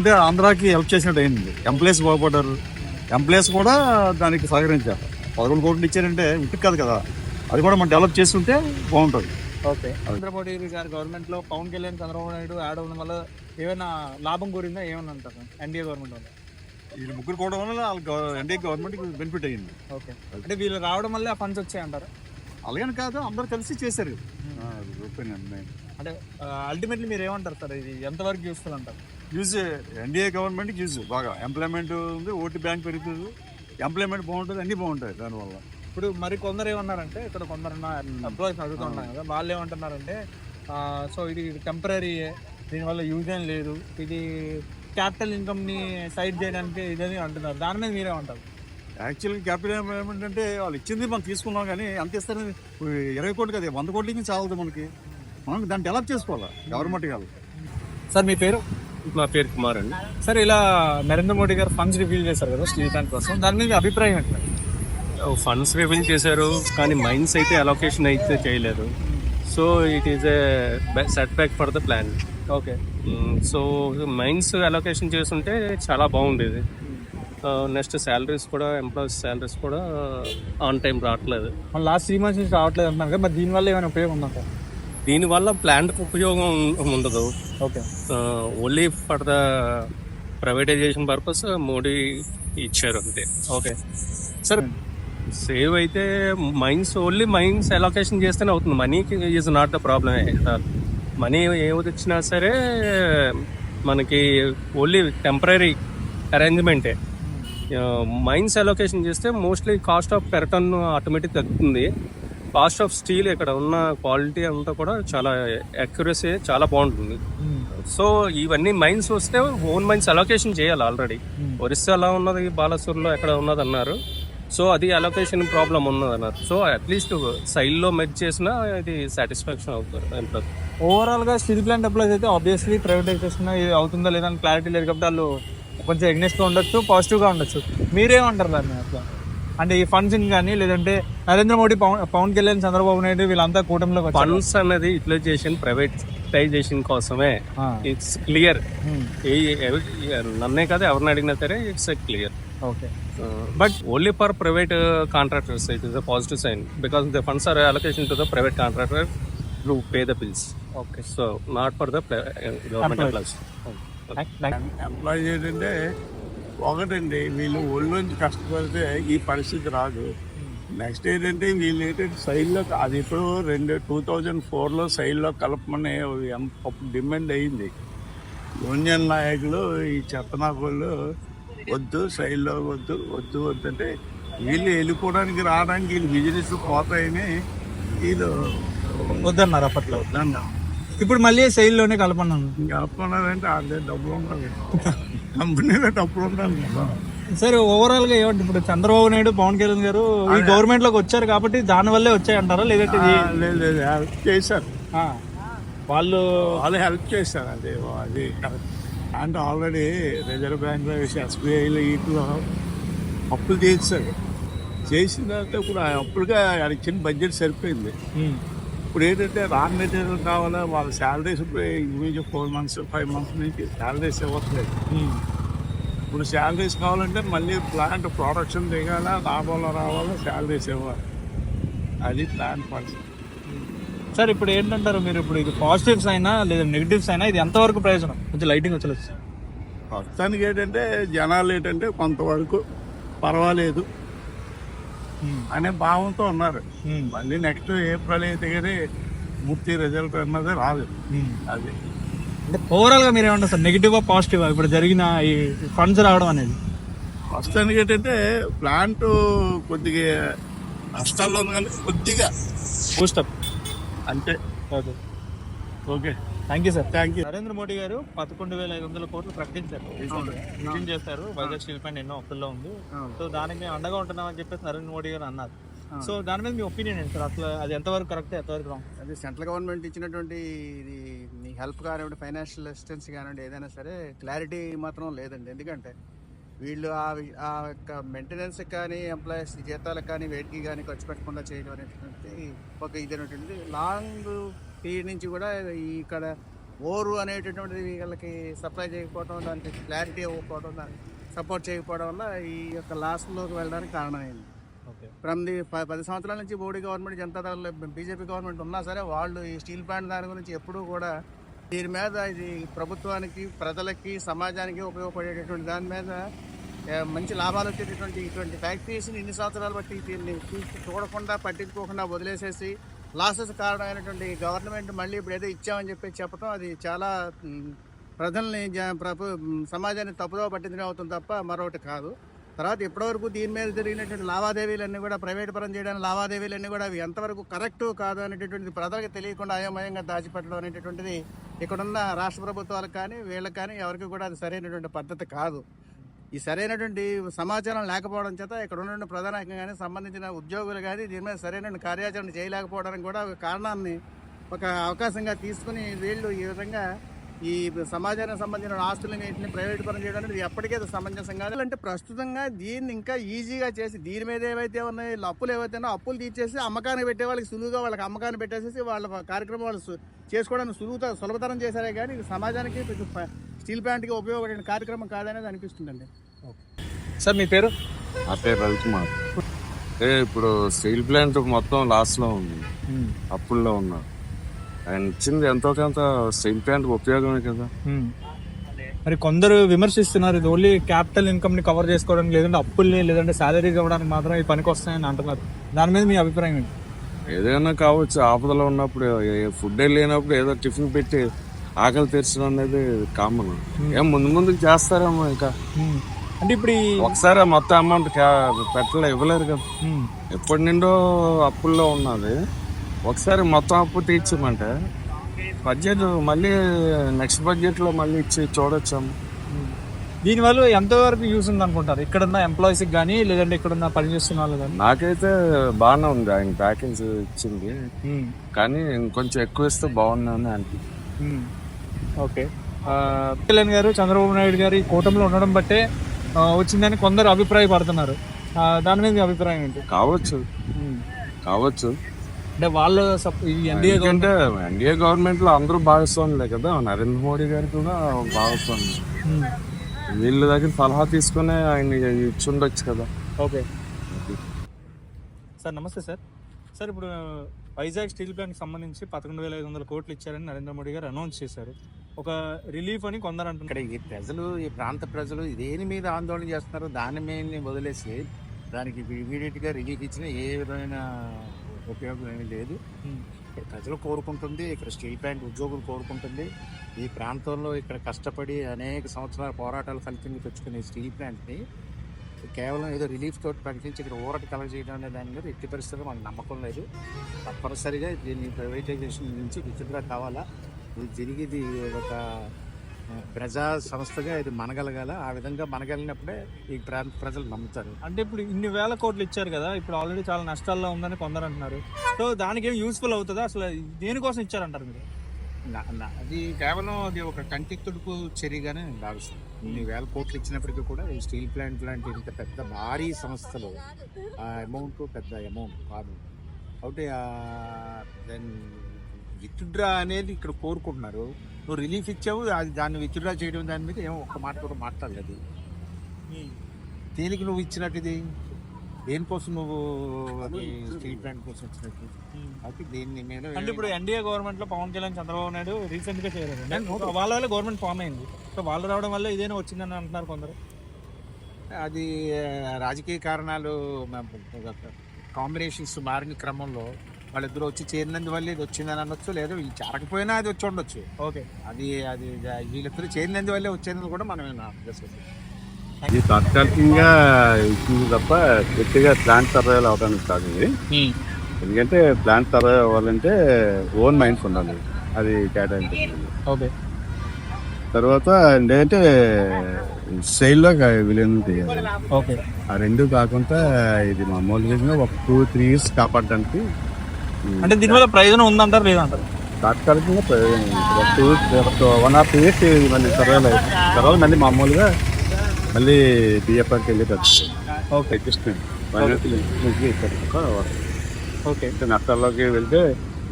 అంటే ఆంధ్రాకి హెల్ప్ చేసినట్టు అయింది. ఎంప్లాయీస్ బాగుపడ్డారు. ఎంప్లాయీస్ కూడా దానికి సహకరించారు. పదకొండు కోట్లు ఇచ్చారంటే ఇంటికి కాదు కదా. అది కూడా మనం డెవలప్ చేస్తుంటే బాగుంటుంది. ఓకే. మోడీ గారి గవర్నమెంట్లో పవన్ కళ్యాణ్ చంద్రబాబు నాయుడు యాడ్ అవ్వడం వల్ల ఏమైనా లాభం కోరిందా ఏమన్నా అంటారు? ఎన్డీఏ గవర్నమెంట్ వల్ల. వీళ్ళు ముగ్గురు కూడా వల్ల ఎన్డీఏ గవర్నమెంట్కి బెనిఫిట్ అయ్యింది. ఓకే. అంటే వీళ్ళు రావడం వల్లే ఆ ఫండ్స్ వచ్చాయి అంటారు అలాగని కాదు అందరూ కలిసి చేశారు. అంటే అల్టిమేట్లీ మీరు ఏమంటారు సార్? ఇది ఎంతవరకు యూస్ఫుల్ అంటారు? యూజ్ ఎన్డీఏ గవర్నమెంట్కి యూజ్ బాగా ఎంప్లాయ్మెంట్ ఉంది ఓటు బ్యాంక్ పెరుగుతుంది. ఎంప్లాయ్మెంట్ బాగుంటుంది అన్నీ బాగుంటాయి దానివల్ల. ఇప్పుడు మరి కొందరు ఏమన్నారంటే ఇక్కడ కొందరు ఎంప్లాయీస్ అడుగుతున్నాం కదా వాళ్ళు ఏమంటున్నారంటే సో ఇది టెంపరీ దీనివల్ల యూజ్ ఏం లేదు. ఇది క్యాపిటల్ ఇన్కమ్ని సైడ్ చేయడానికి ఇదని అంటున్నారు. దాని మీద మీరేమంటారు? యాక్చువల్గా క్యాపిటల్ ఎంప్లాయ్మెంట్ అంటే వాళ్ళు ఇచ్చింది మనం తీసుకున్నాం కానీ ఎంత ఇస్తారని ఇరవై కోట్లు కదా వంద కోట్ల నుంచి చాలదు మనకి. మనం దాన్ని డెవలప్ చేసుకోవాలి గవర్నమెంట్ కాదు. సార్ మీ పేరు? నా పేరు కుమార్ అండి. సార్ ఇలా నరేంద్ర మోడీ గారు ఫండ్స్ రివీల్ చేశారు కదా స్టీల్ ప్లాంట్ కోసం. దాని మీద అభిప్రాయం ఏంటి ఫండ్స్ రివీల్ చేశారు కానీ మైన్స్ అయితే అలొకేషన్ అయితే చేయలేదు. So it is a set back for the plan okay. So mines allocation చేస్తుంటే చాలా బాగుండేది. నెక్స్ట్ శాలరీస్ కూడా ఎంప్లాయీస్ శాలరీస్ కూడా ఆన్ టైం రావట్లేదు. లాస్ట్ త్రీ మంత్స్ నుంచి రావట్లేదు అంటున్నారు కదా మరి దీనివల్ల ఏమైనా ఉపయోగం ఉందా దీనివల్ల ప్లాంట్ ఉపయోగం ఉండదు. Okay. Only for the privatisation purpose Modi ఇచ్చారు అంతే. ఓకే. సార్ సేవ్ అయితే మైన్స్ ఓన్లీ మైన్స్ అలొకేషన్ చేస్తేనే అవుతుంది. మనీకి is not the problem. Money ఏది వచ్చినా సరే మనకి ఓన్లీ టెంపరీ అరేంజ్మెంటే. మైన్స్ అలొకేషన్ చేస్తే mostly cost of operation automatic తగ్గుతుంది. కాస్ట్ ఆఫ్ స్టీల్ ఇక్కడ ఉన్న క్వాలిటీ అంతా కూడా చాలా అక్యురసీ చాలా బాగుంటుంది. సో ఇవన్నీ మైన్స్ వస్తే ఓన్ మైన్స్ అలొకేషన్ చేయాలి ఆల్రెడీ ఒరిస్సాలో ఉన్నది బాలసూర్లో ఎక్కడ ఉన్నది అన్నారు సో అది అలొకేషన్ ప్రాబ్లం ఉన్నది అన్నారు సో అట్లీస్ట్ సైడ్లో మెచ్ చేసినా ఇది సాటిస్ఫాక్షన్ అవుతారు ఎంప్లాయ్ ఓవరాల్గా స్టీల్ ప్లాంట్ ఎంప్లాయీస్ అయితే ఆబ్వియస్లీ ప్రైవేటైజేషన్ ఇది అవుతుందా లేదా అని క్లారిటీ లేదు కాబట్టి వాళ్ళు కొంచెం ఎగ్నెస్ట్గా ఉండొచ్చు పాజిటివ్గా ఉండొచ్చు. మీరేమంటారు దాన్ని అట్లా అంటే ఈ ఫండ్స్ కానీ లేదంటే నరేంద్ర మోడీ పవన్ పవన్ కళ్యాణ్ చంద్రబాబు నాయుడు వీళ్ళంతా కూటమిలోకి వచ్చారు. ఫండ్స్ అనేది యూటిలైజేషన్ ప్రైవేటైజేషన్ కోసమే. It's clear Hmm. నన్నే కదా ఎవరిని అడిగినా సరే it's clear okay but only for private contractors it is a positive sign because the funds are allocation to the private contractor to pay the bills okay so not for the government employees employees ఏంటంటే ఒకటండి వీళ్ళు ఒళ్ళొంచి కష్టపడితే ఈ పరిస్థితి రాదు. Next ఏంటంటే వీళ్ళు ఏంటంటే సైడ్లో అది ఇప్పుడు రెండు టూ థౌజండ్ ఫోర్లో సైడ్లో కలపమని అప్పుడు డిమాండ్ అయింది. యూనియన్ నాయకులు ఈ చెత్తనాకులు వద్దు సైడ్లో వద్దు వద్దు వద్దు అంటే వీళ్ళు వెళ్ళిపోవడానికి రావడానికి వీళ్ళు బిజినెస్ పోతాయని వీళ్ళు వద్దన్నారు అప్పట్లో. వద్దన్నారు. ఇప్పుడు మళ్ళీ sale లోనే కలపన్నాను అదే డబ్బులు ఉండాలి. కంపెనీలో డబ్బులు ఉండాలి. సరే ఓవరాల్గా ఏమంటే ఇప్పుడు చంద్రబాబు నాయుడు పవన్ కళ్యాణ్ గారు ఈ గవర్నమెంట్లోకి వచ్చారు కాబట్టి దాని వల్లే వచ్చాయి అంటారా లేదంటే చేశారు. వాళ్ళు వాళ్ళు హెల్ప్ చేశారు అది అది. అంటే ఆల్రెడీ రిజర్వ్ బ్యాంక్లో వేసి ఎస్బీఐలో వీటిలో అప్పులు చేశారు. చేసిన తర్వాత ఇప్పుడు ఆ అప్పులుగా ఆయన ఇచ్చిన బడ్జెట్ సరిపోయింది ఇప్పుడు ఏంటంటే రా మెటీరియల్ కావాలా వాళ్ళ శాలరీస్ ఇంచుమించు ఫోర్ మంత్స్ ఫైవ్ మంత్స్ నుంచి శాలరీస్ ఇవ్వట్లేదు. ఉమ్. ఇప్పుడు శాలరీస్ కావాలంటే మళ్ళీ ప్లాంట్ ప్రొడక్షన్ దిగాల లాభాలు రావాలా శాలరీస్ ఇవ్వాలి. అది ప్లాన్ పరిస్థితి సార్ ఇప్పుడు ఏంటంటారు మీరు? ఇప్పుడు ఇది పాజిటివ్స్ అయినా లేదా నెగిటివ్స్ అయినా ఇది ఎంతవరకు ప్రయోజనం? కొంచెం లైటింగ్ వచ్చలేదు ప్రస్తుతానికి ఏంటంటే జనాలు ఏంటంటే కొంతవరకు పర్వాలేదు. అనే భావంతో ఉన్నారు. మళ్ళీ నెక్స్ట్ ఏప్రిల్ అయితే కానీ పూర్తి రిజల్ట్ అన్నది రాదు. అది. అంటే ఓవరాల్గా మీరు ఏమంటారు సార్ నెగిటివ్ పాజిటివ్ ఇప్పుడు జరిగిన ఈ ఫండ్స్ రావడం అనేది? ప్రస్తుతానికి ఏంటంటే ప్లాంట్ కొద్దిగా నష్టాల్లో ఉంది కానీ కొద్దిగా. బూస్టప్ అంతే. Okay okay. Thank you sir thank you Narendra Modi గారు పదకొండు వేల ఐదు వందల కోట్లు ప్రకటించారు. విజయం చేశారు. వైజాగ్ స్టీల్ ప్లాంట్ ఎన్నో అప్పుల్లో ఉంది. సో దానికి మేము అండగా ఉంటున్నామని చెప్పేసి నరేంద్ర మోడీ గారు అన్నారు. సో దాని మీద మీ ఒపీనియన్ ఏంటి సార్? అసలు అది ఎంతవరకు కరెక్ట్ ఎంతవరకు రాంగ్? అది సెంట్రల్ గవర్నమెంట్ ఇచ్చినటువంటి ఇది మీ హెల్ప్ కానివ్వండి ఫైనాన్షియల్ అసిస్టెన్స్ కానివ్వండి ఏదైనా సరే క్లారిటీ మాత్రం లేదండి. ఎందుకంటే వీళ్ళు ఆ యొక్క మెయింటెనెన్స్ కానీ ఎంప్లాయీస్ జీతాలకు కానీ వేటికి కానీ ఖర్చు పెట్టకుండా చేయడం అనేటువంటి ఒక ఇది అనేటువంటిది లాంగ్ పీరియడ్ నుంచి కూడా ఇక్కడ ఓరు అనేటటువంటిది వీళ్ళకి సప్లై చేయకపోవడం దానికి క్లారిటీ ఇవ్వకపోవడం దానికి సపోర్ట్ చేయకపోవడం వల్ల ఈ యొక్క లాస్లోకి వెళ్ళడానికి కారణమైంది. ఓకే. ఫ్రమ్ ది పది సంవత్సరాల నుంచి మోడీ గవర్నమెంట్ జనతాదళ బీజేపీ గవర్నమెంట్ ఉన్నా సరే వాళ్ళు ఈ స్టీల్ ప్లాంట్ దాని గురించి ఎప్పుడూ కూడా దీని మీద ఇది ప్రభుత్వానికి ప్రజలకి సమాజానికి ఉపయోగపడేటటువంటి దాని మీద మంచి లాభాలు వచ్చేటటువంటి ఇటువంటి ఫ్యాక్టరీస్ని ఇన్ని సంవత్సరాలు బట్టి దీన్ని చూసి చూడకుండా పట్టించుకోకుండా వదిలేసేసి లాసెస్ కారణమైనటువంటి గవర్నమెంట్ మళ్ళీ ఇప్పుడు ఏదో ఇచ్చామని చెప్పి చెప్పడం అది చాలా ప్రజల్ని ప్రభు సమాజాన్ని తప్పుదో పట్టించడం అవుతుంది తప్ప మరొకటి కాదు. తర్వాత ఇప్పటివరకు దీని మీద జరిగినటువంటి లావాదేవీలన్నీ కూడా ప్రైవేట్ పరం చేయడానికి లావాదేవీలన్నీ కూడా అవి ఎంతవరకు కరెక్ట్ కాదు అనేటటువంటిది ప్రజలకు తెలియకుండా అయోమయంగా దాచిపెట్టడం అనేటటువంటిది ఇక్కడున్న రాష్ట్ర ప్రభుత్వాలకు కానీ వీళ్ళకి కానీ ఎవరికి కూడా అది సరైనటువంటి పద్ధతి కాదు. ఈ సరైనటువంటి సమాచారం లేకపోవడం చేత ఇక్కడ ఉన్నటువంటి ప్రధానంగా కానీ సంబంధించిన ఉద్యోగులు కానీ దీని మీద సరైన కార్యాచరణ చేయలేకపోవడానికి కూడా ఒక కారణాన్ని ఒక అవకాశంగా తీసుకుని వీళ్ళు ఈ విధంగా ఈ సమాజానికి సంబంధించిన ఆస్తులను వీటిని ప్రైవేట్ పరం చేయడం అనేది ఎప్పటికీ సమంజసం కాదు. అంటే ప్రస్తుతంగా దీన్ని ఇంకా ఈజీగా చేసి దీని మీద ఏవైతే ఉన్నాయి అప్పులు ఏవైతే ఉన్నాయో అప్పులు తీర్చేసి అమ్మకాన్ని పెట్టే వాళ్ళకి సులువుగా వాళ్ళకి అమ్మకాన్ని పెట్టేసేసి వాళ్ళ కార్యక్రమం వాళ్ళు చేసుకోవడానికి సులువుత సులభతరం చేశారే కానీ సమాజానికి కొంచెం స్టీల్ ప్లాంట్కి ఉపయోగపడే కార్యక్రమం కాదనేది అనిపిస్తుందండి. సార్ మీ పేరు? నా పేరు రవికుమార్. అంటే ఇప్పుడు స్టీల్ ప్లాంట్ మొత్తం లాస్లో ఉంది అప్పుల్లో ఉన్నారు ఆయన ఇచ్చింది ఎంతో కొంత స్టీల్ ప్లాంట్ ఉపయోగమే కదా. మరి కొందరు విమర్శిస్తున్నారు ఇది ఓన్లీ క్యాపిటల్ ఇన్కమ్ని కవర్ చేసుకోవడానికి లేదంటే అప్పుల్ని లేదంటే సాలరీస్ ఇవ్వడానికి మాత్రం ఇది పనికి వస్తాయని అంటున్నారు. దాని మీద మీ అభిప్రాయం ఏంటి? ఏదైనా కావచ్చు ఆపదలో ఉన్నప్పుడు ఫుడ్ లేనప్పుడు ఏదో టిఫిన్ పెట్టి ఆకలి తీర్చడం అనేది కామన్ ఏం ముందు ముందుకు చేస్తారేమో ఇంకా. మ్మ్. అంటే ఇప్పుడు ఒకసారి మొత్తం అమౌంట్ పెట్టలే ఇవ్వలేరు కదా. మ్మ్. ఎప్పటి నుండో అప్పుల్లో ఉన్నది. ఒకసారి మొత్తం అప్పు తీర్చమంటే బడ్జెట్ మళ్ళీ నెక్స్ట్ బడ్జెట్లో మళ్ళీ ఇచ్చి చూడొచ్చాము దీనివల్ల ఎంతవరకు యూస్ ఉంది అనుకుంటారు? ఇక్కడున్న ఎంప్లాయీస్ కానీ లేదంటే ఇక్కడున్న పని చేస్తున్న వాళ్ళు కానీ నాకైతే బాగానే ఉంది ఆయన ప్యాకేజ్ ఇచ్చింది. కానీ ఇంకొంచెం ఎక్కువ ఇస్తే బాగుందని అనిపించింది ఓకే కళ్యాణ్ గారు చంద్రబాబు నాయుడు గారు ఈ కూటమిలో ఉండడం బట్టే ఆ, వచ్చిందని కొందరు అభిప్రాయపడుతున్నారు. ఆ, దాని మీద అభిప్రాయం ఏంటి? కావచ్చు. కావచ్చు. అంటే వాళ్ళు ఎన్డీఏ ఎందుకంటే ఎన్డీఏ గవర్నమెంట్లో అందరూ భాగస్వాములే కదా. నరేంద్ర మోడీ గారు కూడా భాగస్వామి వీళ్ళ దగ్గర సలహా తీసుకుని ఆయన ఇచ్చుండొచ్చు కదా. ఓకే. సార్ నమస్తే సార్ సార్ ఇప్పుడు వైజాగ్ స్టీల్ ప్లాంట్కి సంబంధించి పదకొండు వేల ఐదు వందల కోట్లు ఇచ్చారని నరేంద్ర మోడీ గారు అనౌన్స్ చేశారు. ఒక రిలీఫ్ అని కొందరు అంటున్నారు ఇక్కడ ఈ ప్రజలు ఈ ప్రాంత ప్రజలు దేని మీద ఆందోళన చేస్తున్నారో దాని మీద వదిలేసి దానికి ఇమీడియట్గా రిలీఫ్ ఇచ్చిన ఏ విధమైన ఉపయోగం ఏమీ లేదు. ఇక్కడ ప్రజలు కోరుకుంటుంది ఇక్కడ స్టీల్ ప్లాంట్ ఉద్యోగులు కోరుకుంటుంది. ఈ ప్రాంతంలో ఇక్కడ కష్టపడి అనేక సంవత్సరాల పోరాటాల ఫలితంగా తెచ్చుకునే స్టీల్ ప్లాంట్ని కేవలం ఏదో రిలీఫ్ తోటి ప్రకటించి ఇక్కడ ఊరట కలగజేయడం అనే దాని మీద ఎట్టి పరిస్థితుల్లో మనకు నమ్మకం లేదు. తప్పనిసరిగా దీన్ని ప్రైవేటైజేషన్ నుంచి విత్డ్రా కావాలా? ఇది జరిగేది ఒక ప్రజా సంస్థగా ఇది మనగలగాల? ఆ విధంగా మనగలిగినప్పుడే ఈ ప్రాంత ప్రజలు నమ్ముతారు. అంటే ఇప్పుడు ఇన్ని వేల కోట్లు ఇచ్చారు కదా ఇప్పుడు ఆల్రెడీ చాలా నష్టాల్లో ఉందని కొందరు అంటున్నారు. సో దానికి ఏం యూస్ఫుల్ అవుతుందా? అసలు దేనికోసం ఇచ్చారంటారు మీరు? అది కేవలం అది ఒక కంటి తుడుపు చర్యగానే నేను భావిస్తాను ఇన్ని వేల కోట్లు ఇచ్చినప్పటికీ కూడా ఈ స్టీల్ ప్లాంట్ లాంటి ఇంత పెద్ద భారీ సంస్థలు ఆ అమౌంట్ పెద్ద అమౌంట్ కాదు. కాబట్టి దాన్ని విత్డ్రా అనేది ఇక్కడ కోరుకుంటున్నారు. నువ్వు రిలీఫ్ ఇచ్చావు అది దాన్ని విత్డ్రా చేయడం దాని మీద ఏమో ఒక్క మాట కూడా మాట్లాడలేదు. దేనికి నువ్వు ఇచ్చినట్టు ఇది? దేనికోసం నువ్వు అది స్టీల్ ప్లాంట్ కోసం ఇచ్చినట్టు కాబట్టి దీని మీద అంటే ఇప్పుడు ఎన్డీఏ గవర్నమెంట్లో పవన్ కళ్యాణ్ చంద్రబాబు నాయుడు రీసెంట్గా చేరారు వాళ్ళ వల్ల గవర్నమెంట్ ఫామ్ అయింది. సో వాళ్ళు రావడం వల్ల ఇదేనా వచ్చిందని అంటున్నారు కొందరు. అది రాజకీయ కారణాలు కాంబినేషన్స్ మారిన క్రమంలో వాళ్ళిద్దరు వచ్చి చేరినందువల్ల ఇది వచ్చిందని అనొచ్చు లేదా వీళ్ళు చేరకపోయినా అది వచ్చి ఉండొచ్చు. ఓకే. అది అది వీళ్ళిద్దరు చేరినందువల్లే వచ్చేందుకు కూడా మనం చేసుకోవచ్చు ఇది తాత్కాలికంగా ఇచ్చింది తప్ప గట్టిగా ప్లాంట్ సర్వైవల్ అవడానికి కాదు ఇది. ఎందుకంటే ప్లాంట్ సర్వైవ్ అవ్వాలంటే ఓన్ మైండ్స్ ఉండాలి. అది కేటాయించాలి ఓకే. తర్వాత ఏంటంటే స్టైల్లో విలీనం చేయాలి ఓకే. ఆ రెండు కాకుండా ఇది మామూలుగా ఒక టూ త్రీ ఇయర్స్ కాపాడడానికి అంటే దీనివల్ల ప్రయోజనం ఉందంటారు లేదంటారు? తాత్కాలికంగా ప్రయోజనం. ఒక టూ వన్ ఆఫ్ ఇయర్స్ మళ్ళీ అయ్యి తర్వాత మళ్ళీ మామూలుగా మళ్ళీ బిఎఫ్ఆర్కి వెళ్ళేటట్టు. ఓకే నుంచి ఇక్కడ ఓకే నష్టాల్లోకి వెళ్తే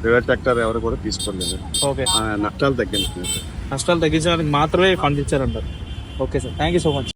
ప్రైవేట్ సెక్టర్ ఎవరు కూడా తీసుకోలేదు. ఓకే నష్టాలు తగ్గించుకున్నారు నష్టాలు తగ్గించడానికి మాత్రమే funds ఇచ్చారంటారు. Okay sir thank you so much